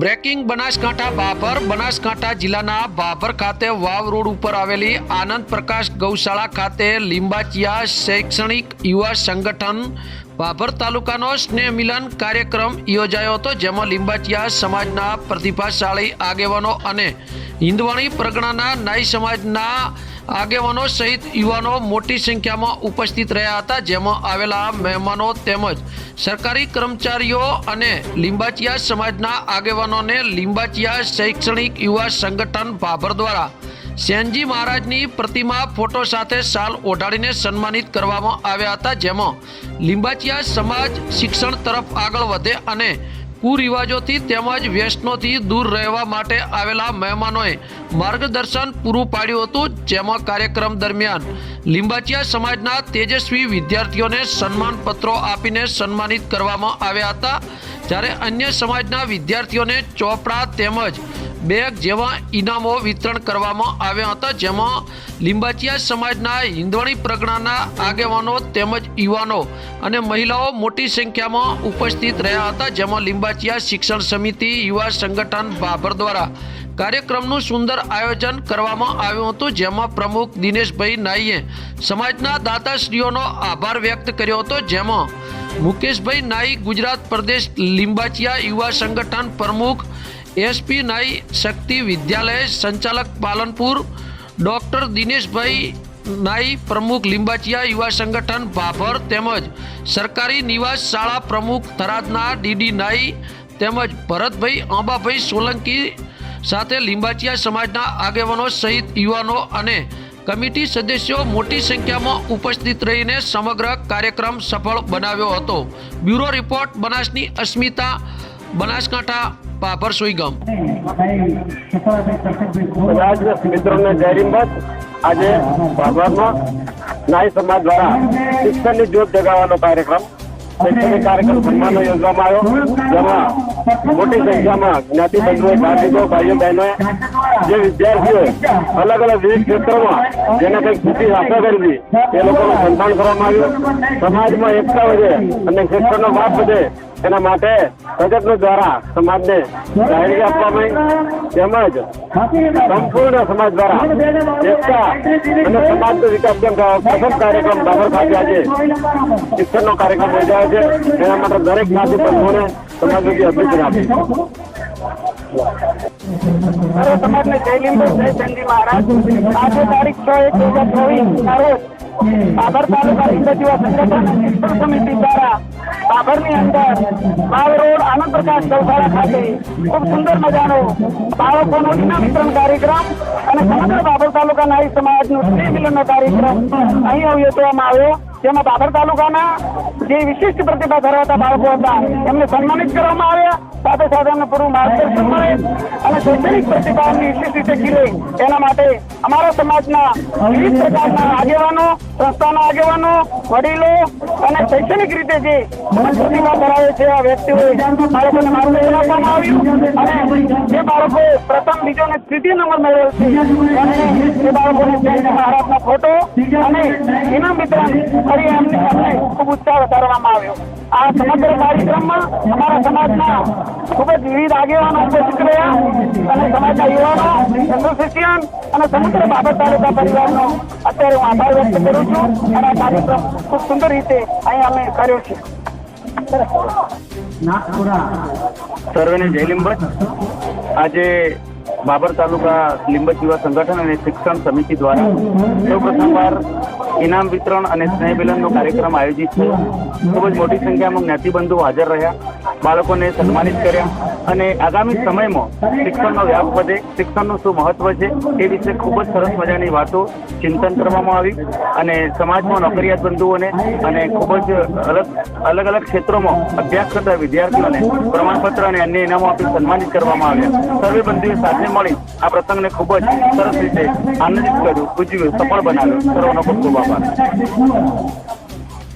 Breaking Banaskantha Bhabhar. Banaskantha જિલ્લાના બાભર ખાતે વાવ road ઉપર આવેલી આનંદ પ્રકાશ ગૌશાળા ખાતે લીંબાચિયા શૈક્ષણિક યુવા સંગઠન બાભર તાલુકાનો સ્નેહ મિલન કાર્યક્રમ યોજાયો હતો, જેમાં લીંબાચિયા સમાજના પ્રતિભાશાળી આગેવાનો અને હિન્દવાણી પ્રગણાના નાઈ સમાજના આગેવાનો સહિત યુવાનો મોટી સંખ્યામાં ઉપસ્થિત રહ્યા હતા, જેમાં આવેલા મહેમાનો તેમજ સરકારી કર્મચારીઓ અને લીંબાચિયા સમાજના આગેવાનોને લીંબાચિયા શૈક્ષણિક યુવા સંગઠન ભાભર દ્વારા સેનજી મહારાજની પ્રતિમા ફોટો સાથે શાલ ઓઢાડીને સન્માનિત કરવામાં આવ્યા હતા, જેમાં લીંબાચિયા સમાજ શિક્ષણ તરફ આગળ વધે અને કુરિવાજોથી તેમજ વ્યસનોથી દૂર રહેવા માટે આવેલા મહેમાનોએ માર્ગદર્શન પૂરું પાડ્યું હતું, જેમાં કાર્યક્રમ દરમિયાન લીંબાચિયા સમાજના તેજસ્વી વિદ્યાર્થીઓને સન્માનપત્રો આપીને સન્માનિત કરવામાં આવ્યા હતા. જ્યારે અન્ય સમાજના વિદ્યાર્થીઓને ચોપડા તેમજ બેગ જેવા ઇનામો વિતરણ કરવામાં આવ્યા હતા, જેમાં લીંબાચિયા સમાજના હિંદવાણી પ્રગણાના આગેવાનો તેમજ યુવાનો અને મહિલાઓ મોટી સંખ્યામાં ઉપસ્થિત રહ્યા હતા, જેમાં લીંબાચિયા શિક્ષણ સમિતિ, યુવા સંગઠન, બાભર દ્વારા કાર્યક્રમનું સુંદર આયોજન કરવામાં આવ્યું હતું, જેમાં પ્રમુખ દિનેશભાઈ નાઈએ સમાજના દાતાશ્રીઓનો આભાર વ્યક્ત કર્યો હતો, જેમાં મુકેશભાઈ નાઈ ગુજરાત પ્રદેશ લીંબાચિયા યુવા સંગઠન પ્રમુખ એસપી નાઈ શક્તિ વિદ્યાલય સંચાલક પાલનપુર, ડૉક્ટર દિનેશભાઈ નાઈ પ્રમુખ લીંબાચિયા યુવા સંગઠન ભાભર તેમજ સરકારી નિવાસ શાળા પ્રમુખ થરાદના ડીડી નાઈ તેમજ ભરતભાઈ અંબાભાઈ સોલંકી સાથે લીંબાચિયા સમાજના આગેવાનો સહિત યુવાનો અને કમિટી સદસ્યો મોટી સંખ્યામાં ઉપસ્થિત રહીને સમગ્ર કાર્યક્રમ સફળ બનાવ્યો હતો. બ્યુરો રિપોર્ટ બનાસની અસ્મિતા બનાસકાંઠા બાબર સુઈગામ રાજ મિત્રોને જય હિંમત. આજે ભાગવતમાં નાય સમાજ દ્વારા શિક્ષણની જ્યોત જગાવવાનો કાર્યક્રમ, શૈક્ષણિક કાર્યક્રમ સન્માનો યોજવામાં આવ્યો. જેમાં મોટી સંખ્યામાં જ્ઞાતિ બંધુઓ કાર્મિકો ભાઈઓ, બહેનોએ, જે વિદ્યાર્થીઓ અલગ અલગ વિવિધ ક્ષેત્રોમાં જેને કંઈક સ્થિતિ હાંસલ કરી એ લોકોનું સન્માન કરવામાં આવ્યું. સમાજમાં એકતા વધે અને ક્ષેત્રનો લાભ વધે એના માટે પ્રયત્નો દ્વારા સમાજને જાહેરી આપવામાં તેમજ સંપૂર્ણ સમાજ દ્વારા એકતા અને સમાજનો વિકાસ કેમ પ્રથમ કાર્યક્રમ બાબર ખાતે આજે શિક્ષણનો કાર્યક્રમ યોજાયો છે. એના માટે દરેક જ્ઞાતિ બંધુઓને સમાજ વતી અભિનંદન આપીશ સર્વ સમાજને જય લીંબુ જય ચંદી મહારાજ. આજે તારીખ છ એક હજાર ચોવીસ બાબર તાલુકા લીંબજીવા સંગઠન સમિતિ દ્વારા બાબરની અંદર બાવ રોડ આનંદ પ્રકાશ ગૌશાળા ખાતે ખૂબ સુંદર મજાનો બાળકોનો ઇનામ વિતરણ કાર્યક્રમ અને સમગ્ર બાબર તાલુકા નારી સમાજનો સ્ત્રી મિલનનો કાર્યક્રમ અહીં યોજવામાં આવ્યો. જેમાં બાબર તાલુકાના જે વિશિષ્ટ પ્રતિભા ધરાવતા બાળકો હતા, એમને સન્માનિત કરવામાં આવ્યા. સાથે સાથે એમને પૂરું માર્ગદર્શન મળે અને શૈક્ષણિક પ્રતિભાની વિશિષ્ટ રીતે ખીલે. એના માટે અમારા સમાજના વિવિધ પ્રકારના આગેવાનો સંસ્થાના આગેવાનો, વડીલો અને શૈક્ષણિક રીતે જે પ્રતિભા ધરાવે છે આ વ્યક્તિઓએ બાળકોને માર્ગદર્શન આપવામાં આવ્યું અને જે બાળકો પ્રથમ, બીજો અને તૃતીય નંબર મેળવેલ છે. અને એ બાળકોને મહારાજના ફોટો અને ઇનામ વિતરણ કરી એમને અમને ખૂબ ઉત્સાહ વધારવામાં આવ્યો. આ સમગ્ર કાર્યક્રમમાં અમારા સમાજના ખૂબ જ વિવિધ આગેવાનો ઉપસ્થિત રહ્યા અને સમાજના યુવાનો એસોસિએશન અને સમગ્ર બાબત તાલુકા પરિવારનો અત્યારે હું આભાર વ્યક્ત કરું છું. અને આ કાર્યક્રમ ખૂબ સુંદર રીતે અહીં અમે કર્યો છે. સર્વેને જય લીંબત. આજે બાબર તાલુકા લીંબત યુવા સંગઠન અને શિક્ષણ સમિતિ દ્વારા સૌ પ્રથમવાર ઇનામ વિતરણ અને સ્નેહ મિલનનો કાર્યક્રમ આયોજિત થયો. ખૂબ જ મોટી સંખ્યામાં જ્ઞાતિબંધુ હાજર રહ્યા. બાળકોને સન્માનિત કર્યા અને આગામી સમયમાં શિક્ષણનો વ્યાપ વધે, શિક્ષણનું શું મહત્વ છે એ વિશે ખૂબ જ સરસ મજાની વાતો ચિંતન કરવામાં આવી અને સમાજમાં નોકરિયાત બંધુઓને અને ખૂબ જ અલગ અલગ અલગ ક્ષેત્રોમાં અભ્યાસ કરતા વિદ્યાર્થીઓને પ્રમાણપત્ર અને અન્ય ઇનામો આપી સન્માનિત કરવામાં આવ્યા. સર્વે બંધુએ સાથે મળી આ પ્રસંગને ખૂબ જ સરસ રીતે આનંદિત કર્યું, ઉજવ્યું, સફળ બનાવ્યું. સર્વનો ખૂબ ખૂબ આભાર.